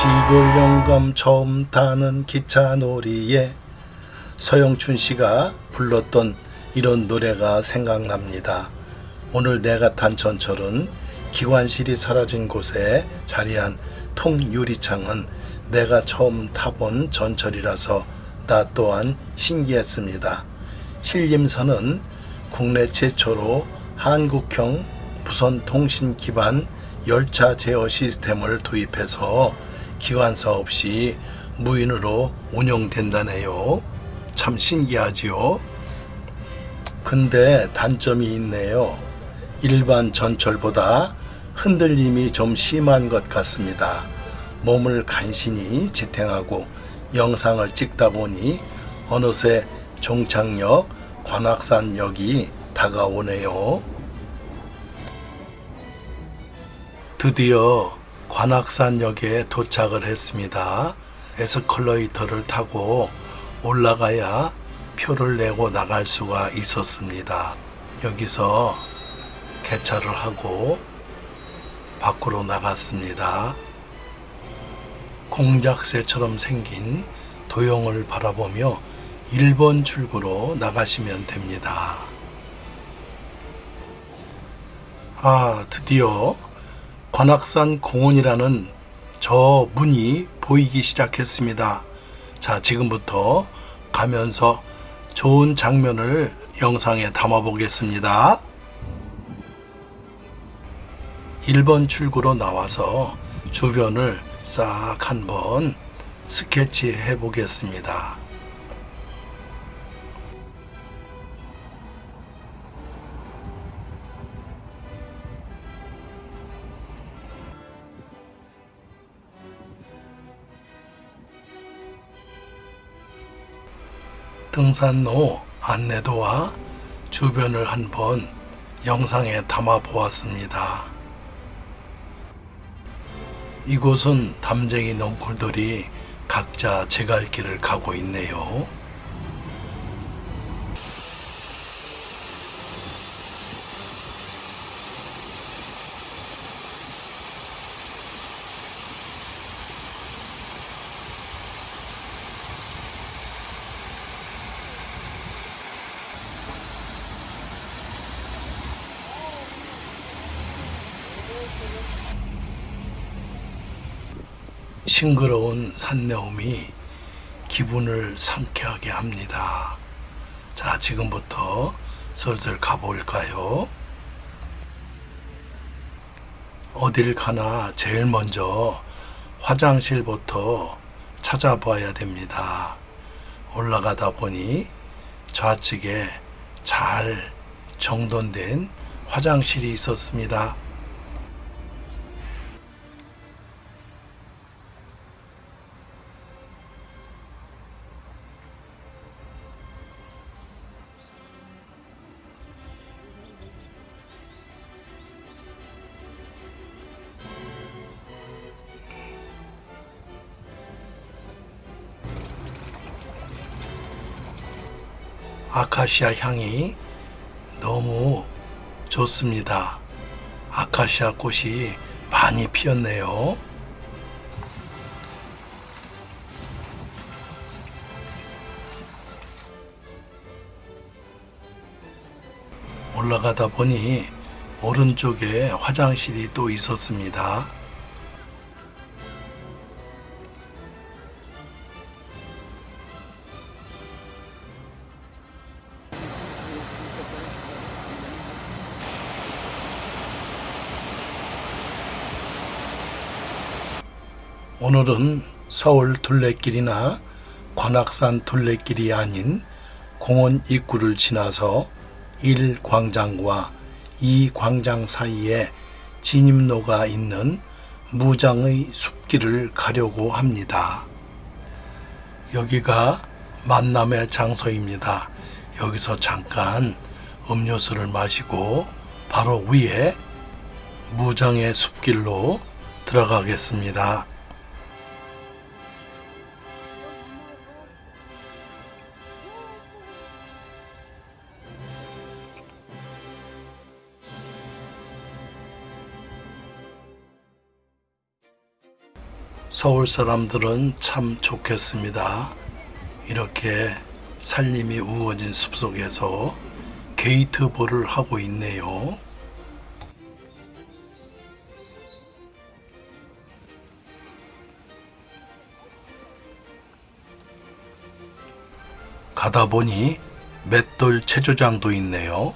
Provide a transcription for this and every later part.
시골 영감 처음 타는 기차 놀이에 서영춘 씨가 불렀던 이런 노래가 생각납니다. 오늘 내가 탄 전철은 기관실이 사라진 곳에 자리한 통유리창은 내가 처음 타본 전철이라서 나 또한 신기했습니다. 신림선은 국내 최초로 한국형 무선 통신 기반 열차 제어 시스템을 도입해서 기관사 없이 무인으로 운영된다네요. 참 신기하지요. 근데 단점이 있네요. 일반 전철보다 흔들림이 좀 심한 것 같습니다. 몸을 간신히 지탱하고 영상을 찍다 보니 어느새 종착역 관악산역이 다가오네요. 드디어 관악산역에 도착을 했습니다. 에스컬레이터를 타고 올라가야 표를 내고 나갈 수가 있었습니다. 여기서 개차를 하고 밖으로 나갔습니다. 공작새처럼 생긴 도형을 바라보며 1번 출구로 나가시면 됩니다. 아, 드디어 관악산 공원이라는 저 문이 보이기 시작했습니다. 자, 지금부터 가면서 좋은 장면을 영상에 담아 보겠습니다. 1번 출구로 나와서 주변을 싹 한번 스케치 해 보겠습니다. 등산로 안내도와 주변을 한번 영상에 담아 보았습니다. 이곳은 담쟁이 넝쿨들이 각자 제갈 길을 가고 있네요. 싱그러운 산내음이 기분을 상쾌하게 합니다. 자, 지금부터 슬슬 가볼까요? 어딜 가나 제일 먼저 화장실부터 찾아봐야 됩니다. 올라가다 보니 좌측에 잘 정돈된 화장실이 있었습니다. 아카시아 향이 너무 좋습니다. 아카시아 꽃이 많이 피었네요. 올라가다 보니 오른쪽에 화장실이 또 있었습니다. 오늘은 서울 둘레길이나 관악산 둘레길이 아닌 공원 입구를 지나서 1광장과 2광장 사이에 진입로가 있는 무장의 숲길을 가려고 합니다. 여기가 만남의 장소입니다. 여기서 잠깐 음료수를 마시고 바로 위에 무장의 숲길로 들어가겠습니다. 서울 사람들은 참 좋겠습니다. 이렇게 살림이 우거진 숲속에서 게이트볼을 하고 있네요. 가다 보니 맷돌 체조장도 있네요.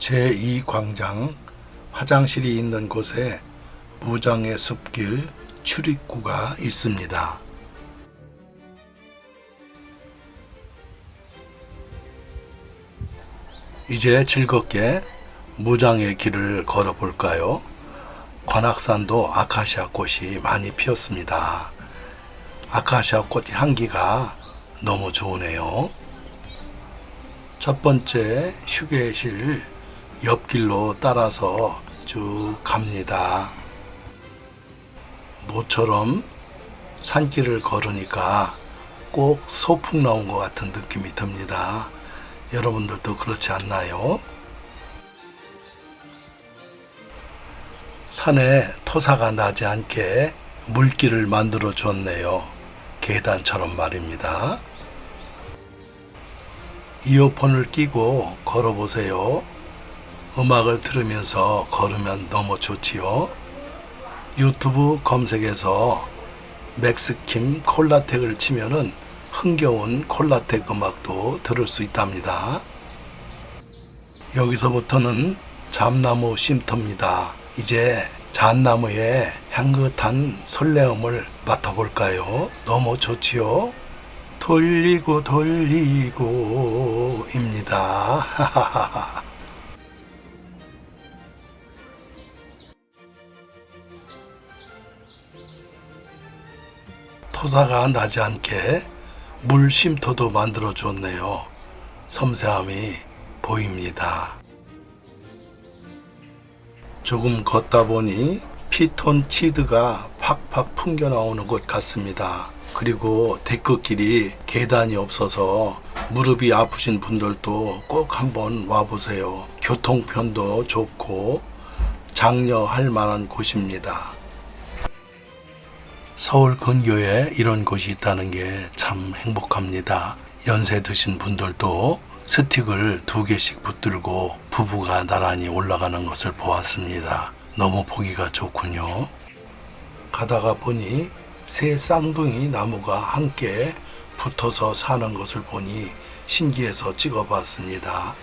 제2광장 화장실이 있는 곳에 무장의 숲길 출입구가 있습니다. 이제 즐겁게 무장의 길을 걸어볼까요? 관악산도 아카시아 꽃이 많이 피었습니다. 아카시아 꽃 향기가 너무 좋으네요. 첫 번째 휴게실 옆길로 따라서 쭉 갑니다. 모처럼 산길을 걸으니까 꼭 소풍 나온 것 같은 느낌이 듭니다. 여러분들도 그렇지 않나요? 산에 토사가 나지 않게 물길을 만들어 줬네요. 계단처럼 말입니다. 이어폰을 끼고 걸어보세요. 음악을 들으면서 걸으면 너무 좋지요. 유튜브 검색에서 맥스킴 콜라텍을 치면은 흥겨운 콜라텍 음악도 들을 수 있답니다. 여기서부터는 잠나무 쉼터입니다. 이제 잣나무의 향긋한 설레움을 맡아볼까요? 너무 좋지요? 돌리고 돌리고입니다. 토사가 나지 않게 물 쉼터도 만들어 줬네요. 섬세함이 보입니다. 조금 걷다 보니 피톤치드가 팍팍 풍겨 나오는 것 같습니다. 그리고 데크길이 계단이 없어서 무릎이 아프신 분들도 꼭 한번 와보세요. 교통편도 좋고 장려할 만한 곳입니다. 서울 근교에 이런 곳이 있다는 게 참 행복합니다. 연세 드신 분들도 스틱을 두 개씩 붙들고 부부가 나란히 올라가는 것을 보았습니다. 너무 보기가 좋군요. 가다가 보니 새 쌍둥이 나무가 함께 붙어서 사는 것을 보니 신기해서 찍어봤습니다.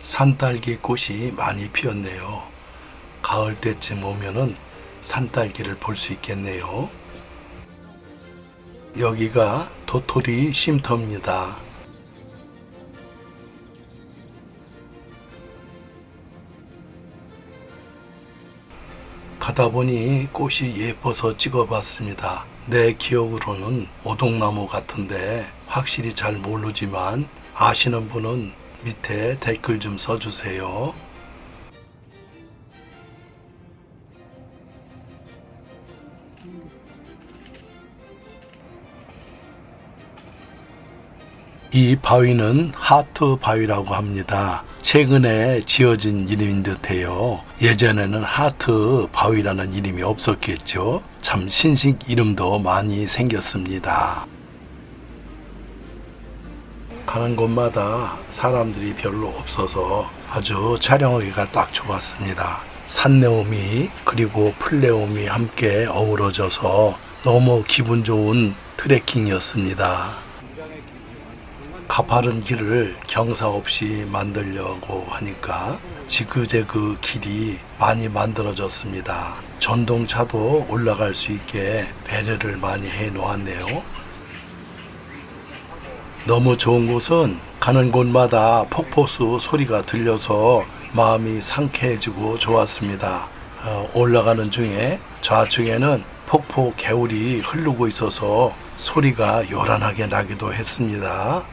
산딸기 꽃이 많이 피었네요. 가을 때쯤 오면은 산딸기를 볼 수 있겠네요. 여기가 도토리 쉼터입니다. 가다 보니 꽃이 예뻐서 찍어봤습니다. 내 기억으로는 오동나무 같은데 확실히 잘 모르지만 아시는 분은 밑에 댓글 좀 써주세요. 이 바위는 하트 바위라고 합니다. 최근에 지어진 이름인 듯해요. 예전에는 하트 바위라는 이름이 없었겠죠. 참 신식 이름도 많이 생겼습니다. 가는 곳마다 사람들이 별로 없어서 아주 촬영하기가 딱 좋았습니다. 산내음이 그리고 풀내음이 함께 어우러져서 너무 기분 좋은 트레킹이었습니다. 가파른 길을 경사 없이 만들려고 하니까 지그재그 길이 많이 만들어졌습니다. 전동차도 올라갈 수 있게 배려를 많이 해 놓았네요. 너무 좋은 곳은 가는 곳마다 폭포수 소리가 들려서 마음이 상쾌해지고 좋았습니다. 어, 올라가는 중에 좌측에는 폭포 개울이 흐르고 있어서 소리가 요란하게 나기도 했습니다.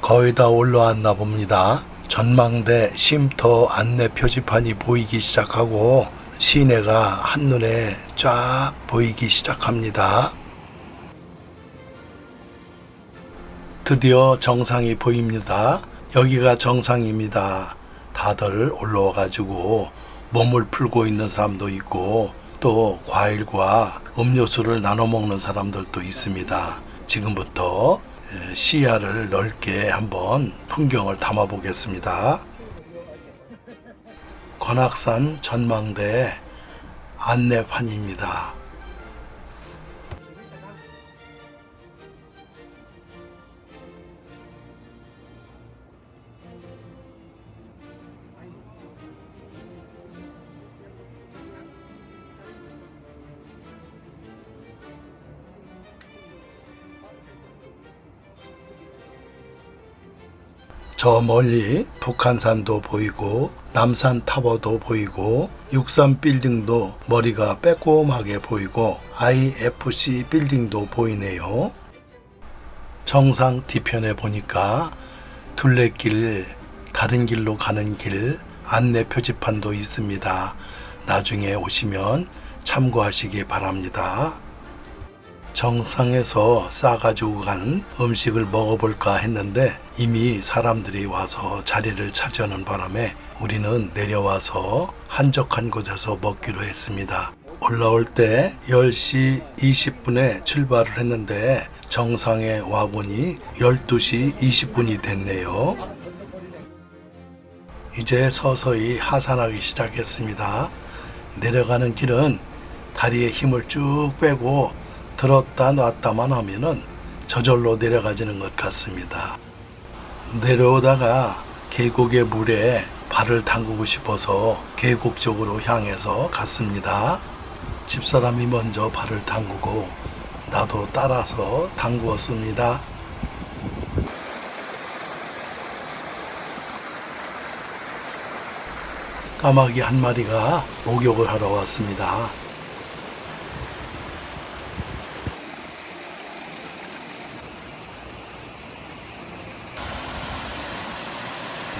거의 다 올라왔나 봅니다. 전망대 쉼터 안내 표지판이 보이기 시작하고 시내가 한눈에 쫙 보이기 시작합니다. 드디어 정상이 보입니다. 여기가 정상입니다. 다들 올라와 가지고 몸을 풀고 있는 사람도 있고 또 과일과 음료수를 나눠 먹는 사람들도 있습니다. 지금부터 에, 시야를 넓게 한번 풍경을 담아 보겠습니다. 관악산 전망대 안내판입니다. 저 멀리 북한산도 보이고 남산 타워도 보이고 63 빌딩도 머리가 빼꼼하게 보이고 IFC 빌딩도 보이네요. 정상 뒤편에 보니까 둘레길 다른 길로 가는 길 안내 표지판도 있습니다. 나중에 오시면 참고하시기 바랍니다. 정상에서 싸가지고 간 음식을 먹어볼까 했는데 이미 사람들이 와서 자리를 차지하는 바람에 우리는 내려와서 한적한 곳에서 먹기로 했습니다. 올라올 때 10시 20분에 출발을 했는데 정상에 와보니 12시 20분이 됐네요. 이제 서서히 하산하기 시작했습니다. 내려가는 길은 다리에 힘을 쭉 빼고 들었다 놨다만 하면은 저절로 내려가지는 것 같습니다. 내려오다가 계곡의 물에 발을 담그고 싶어서 계곡 쪽으로 향해서 갔습니다. 집사람이 먼저 발을 담그고 나도 따라서 담그었습니다. 까마귀 한 마리가 목욕을 하러 왔습니다.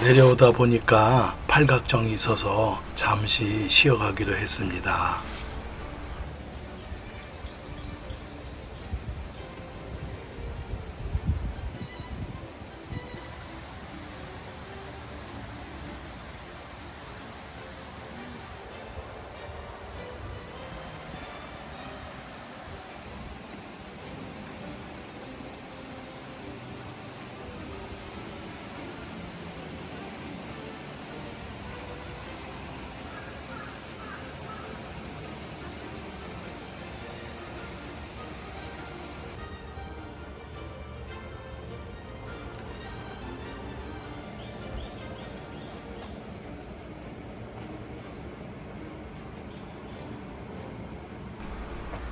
내려오다 보니까 팔각정이 있어서 잠시 쉬어가기로 했습니다.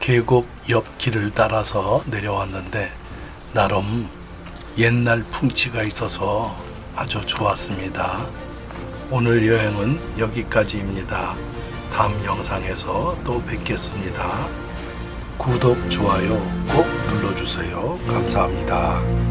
계곡 옆 길을 따라서 내려왔는데 나름 옛날 풍치가 있어서 아주 좋았습니다. 오늘 여행은 여기까지입니다. 다음 영상에서 또 뵙겠습니다. 구독, 좋아요 꼭 눌러주세요. 감사합니다.